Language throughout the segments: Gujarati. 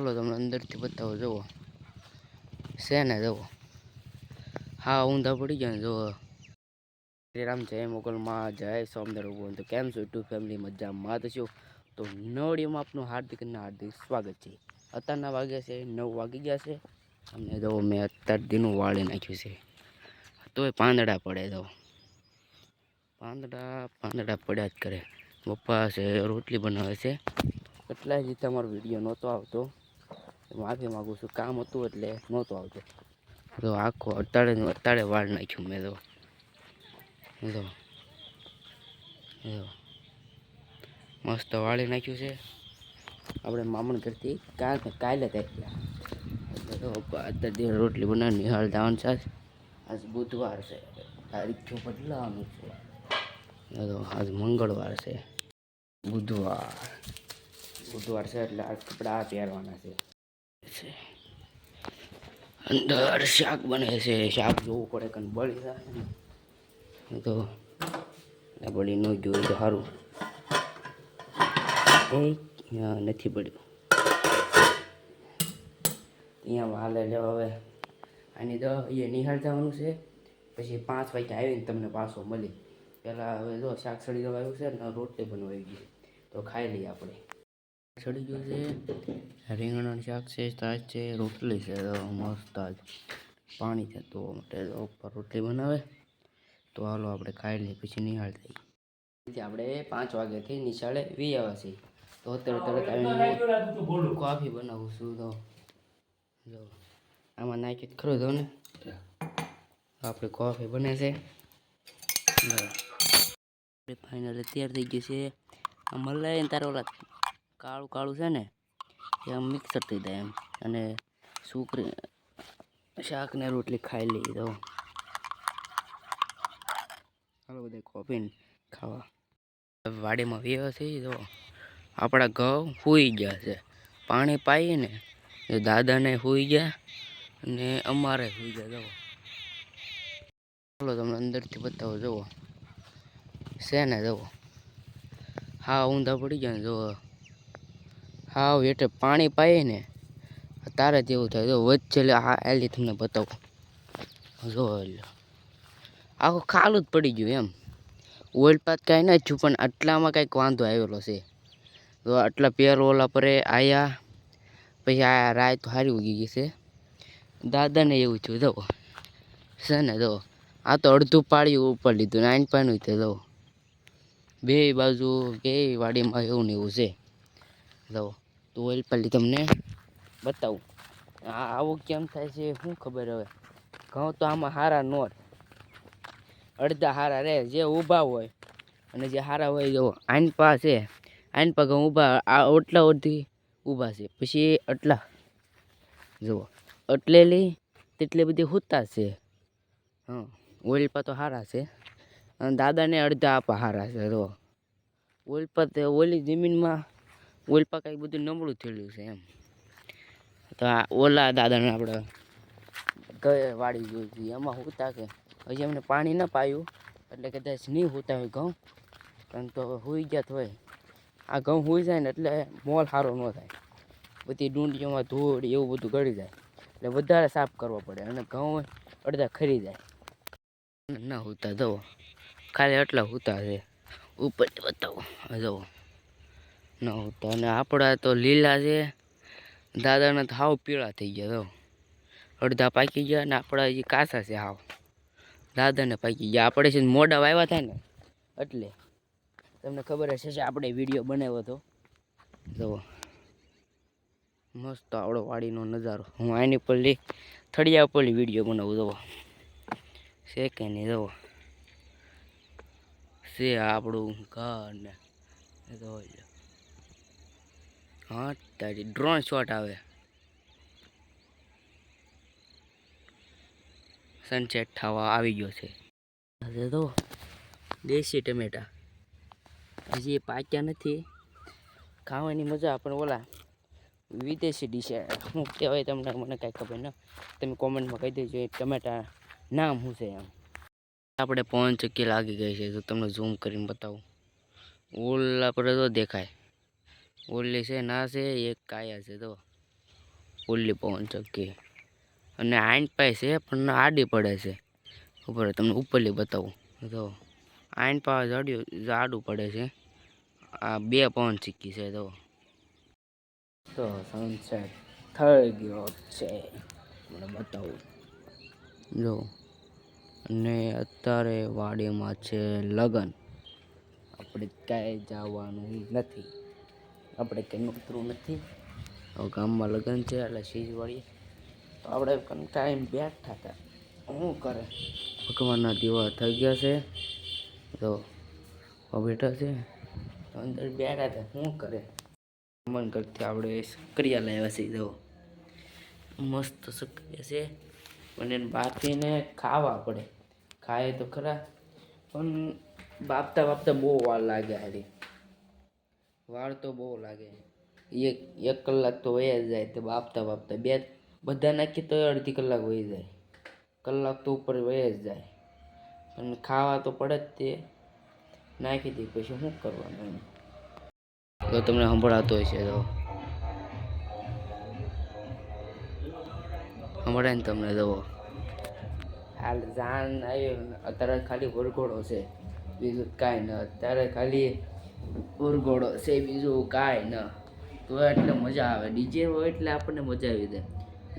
ચાલો તમને અંદરથી બતાવો, જુઓ. છે ને, જુઓ. હા, ઊંધા પડી ગયા ને, જુઓ. શ્રી જય મોગલમાં જય સોમદર ભગવાન. તો કેમ છો યુટ્યુબ ફેમિલી મજામાં તો છું? તો નવડીમાં આપનું હાર્દિક હાર્દિક સ્વાગત છે. અત્યારના વાગ્યા છે, નવ વાગી ગયા છે. અમને જુઓ, મેં અત્યાર દીનું વાળી નાખ્યું છે. તોય પાંદડા પડે તો પાંદડા પાંદડા પડ્યા જ કરે. પપ્પા છે, રોટલી બનાવે છે. કેટલાય રીતે અમારો વીડિયો નહોતો આવતો. માફી માગું છું. કામ હતું એટલે નહોતો આવતો. તો આખો અટાળે અટાળે વાળ નાખ્યું મેં તો. જો મસ્ત વાળી નાખ્યું છે. આપણે મામણ કરતી કાલ કાલે એટલે તો અત્યારે દિવસ રોટલી બનાવી નિહાળ જવાનું છે આજ. બુધવાર છે. તારીખ બદલાવાનું છે. આજ મંગળવાર છે. બુધવાર. બુધવાર છે એટલે આ કપડાં પહેરવાના છે. છે. અંદર શાક બને છે, શાક જોવું પડે કે બળી જાય તો બળી ન જોયું તો સારું નથી પડ્યું અહીંયા હાલે લેવા હવે. આની તો એ નિહાળ જવાનું છે. પછી પાંચ વાગે આવીને તમને પાછો મળી. પહેલાં હવે જો શાક સળી જવા આવ્યું છે ને રોટલી બનવાઈ ગઈ. તો ખાઈ લઈએ આપણે. સડી ગયું છે. રીંગણાનું શાક છે તાજ છે રોટલી છે મસ્ત આજ પાણી છે તો માટે ઉપર રોટલી બનાવે. તો હાલો આપણે ખાઈ લઈએ પછી નિહાળ થઈ આપણે પાંચ વાગ્યાથી નિશાળે વી આવ્યા છીએ. તો અત્યારે તરત આવીને કોફી બનાવું છું તો. જો આમાં નાખી ખરું તો ને આપણે કોફી બને છે. ફાઇનલ તૈયાર થઈ ગયું છે. મલાઈ તારે ઓલા કાળું કાળું છે ને, એ આમ મિક્સર થઈ જાય એમ. અને સુકરી શાકને રોટલી ખાઈ લઈ દઉં ચાલો બધા કોપીને ખાવા. વાડીમાં વ્યવ થઈ તો. આપણા ઘઉં સૂઈ ગયા છે. પાણી પાઈને એ દાદાને સૂઈ ગયા અને અમારે સૂઈ ગયા જવો ચાલો તમને અંદરથી બતાવો, જુઓ. છે ને, જુઓ. હા, ઊંધા પડી ગયા ને, જુઓ. હા એટલે પાણી પાઈએ ને. તારે જેવું થાય. જો વચ્ચે હા એલી તમને બતાવું. જો. આખું ખાલું જ પડી ગયું એમ. ઓઇલપાત કાંઈ ના છું પણ આટલામાં કાંઈક વાંધો આવેલો છે. તો આટલા પેર ઓલા પરે આયા, પછી આ રાય તો સારી ઉગી ગઈ છે. દાદાને એવું થયું, જો. છે ને, જો. આ તો અડધું પાડ્યું ઉપર લીધું નાઇન પાનું તે જો. બે બાજુ કે વાડીમાં એવું ને એવું છે. જો તો ઓઇલ પલ્લી તમને બતાવું. આવું કેમ થાય છે શું ખબર હવે? ઘઉં તો આમાં હારા નોટ અડધા હારા રહે, જે ઊભા હોય અને જે હારા હોય જો આઈન છે આઈન પા ઘઉં ઊભા, આ ઓટલા અડધી ઊભા છે. પછી આટલા જુઓ. અટલેલી તેટલી બધી હુતા છે. હા. ઓઇલ પા તો હારા છે. અને દાદાને અડધા આપા હારા છે જો ઓઇલ પા તે ઓલી જમીનમાં ઓઇલ પા કાંઈક બધું નબળું થયેલું છે એમ. તો આ ઓલા દાદાને આપણે ગયે વાડી જોઈ હતી. એમાં હોતા કે હજી એમને પાણી ન પાયું, એટલે કદાચ નહીં હોતા હોય ઘઉં. કારણ તો હોઈ ગયા તો હોય. આ ઘઉં હોઈ જાય ને એટલે મોલ સારો ન થાય. બધી ડુંડીઓમાં ધૂળ એવું બધું ગળી જાય. એટલે વધારે સાફ કરવો પડે અને ઘઉં અડધા ખરી જાય. ના હુતા જવો ખાલી એટલા હોતા છે. ઉપર બતાવો. આ જુઓ તો અને આપણા તો લીલા છે. દાદાના તો હાવ પીળા થઈ ગયા તો અડધા પાકી ગયા અને આપણા હજી કાસા છે હાવ. દાદાને પાકી ગયા. આપણે છે મોડા વાવ્યા થાય ને, એટલે તમને ખબર હશે કે આપણે વીડિયો બનાવ્યો હતો. જુઓ મસ્ત આવડો વાડીનો નજારો. હું આની પલ્લી થળિયા પલ્લી વીડિયો બનાવું જુઓ છે કે નહીં જુઓ છે આપણું ઘર ને લ્યો. હા, તારી ડ્રોન શોટ આવે. સનસેટ થવા આવી ગયો છે. તો દેશી ટમેટા. હજી એ પાક્યા નથી. ખાવાની મજા, પણ ઓલા વિદેશી ડીશ શું કહેવાય તમને, મને કાંઈ ખબર ન. તમે કોમેન્ટમાં કહી દેજો એ ટમેટા નામ શું છે એમ. આપણે પવન ચક્કી લાગી ગઈ છે, તો તમને ઝૂમ કરીને બતાવું. ઓલા પર તો દેખાય. ઓલી છે ના છે, એક કાયા છે તો. ઓલી પવન ચક્કી. અને આઈન પાય છે, પણ આડી પડે છે. ઉપર તમને ઉપરલી બતાવું. તો આઈન પાવા જાડ્યું જાડું પડે છે. આ બે પવન ચક્કી છે તો. તો સનસેટ થઈ ગયો છે. મને બતાવું. જો. અને અત્યારે વાડીમાં છે લગન. આપણે ક્યાંય જવાનું નથી. આપણે કંઈ ઉતરવું નથી. હવે ગામમાં લગ્ન છે એટલે સીજવાડીએ તો આપણે કંટાળીને બેઠા હતા. શું કરે? ભગવાનના દીવા થઈ ગયા છે. તો બેઠા છે. તો અંદર બેઠા હતા. શું કરે? મન કરતી આપણે સક્રિયા લાવ્યા છે જો. મસ્ત સક્રિયા છે. પણ એને બાફીને ખાવા પડે. ખાય તો ખરા પણ બાપતા બાપતા બહુ વાર લાગે હારી. વાર તો બહુ લાગે. એક એક કલાક તો વયા જ જાય તો બાપતા બાપતા. બે, બધા નાખીએ તો અડધી કલાક વહી જાય. કલાક તો ઉપર વયા જ જાય. અને ખાવા તો પડે જ તે. નાખી દે પછી શું કરવાનું તો તમને સંભળાતો હશે તો. સંભળાય ને તમને જુઓ હાલ જાન આવ્યો અત્યારે ખાલી વરઘોડો છે. બીજું કાંઈ ન. અત્યારે ખાલી વરઘોડો છે બીજું કાંઈ ન. તો એટલે મજા આવે. ડીજે હોય એટલે આપણને મજા આવી જાય.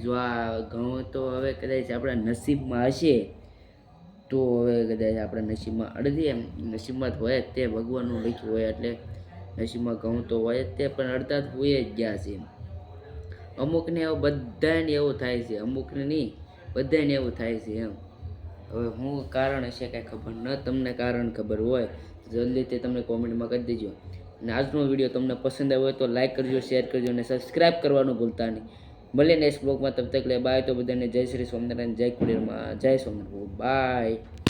જો આ ઘણું તો હવે કદાચ આપણા નસીબમાં હશે, તો હવે કદાચ આપણા નસીબમાં અડધી એમ. નસીબમાં હોય જ તે, ભગવાનનું લખ્યું હોય એટલે નસીબમાં ઘઉં તો હોય જ તે, પણ અડધા જ હોય જ ગયા છે અમુકને એવું બધાને એવું થાય છે. અમુકને નહીં, બધાને એવું થાય છે એમ. હવે શું કારણ હશે કાંઈ ખબર ન, તમને કારણ ખબર હોય તો જલ્દીથી તમને કોમેન્ટમાં કરી દેજો. અને આજનો વીડિયો તમને પસંદ આવ્યો હોય તો લાઇક કરજો શેર કરજો અને સબસ્ક્રાઈબ કરવાનું ભૂલતા નહીં. ભલે નેક્સ્ટ બ્લોગમાં તબ તક લે બાય તો બધાને. જય શ્રી સ્વામિનારાયણ, જય કુલેરમાં જય સ્વામિનારાયણ. બાય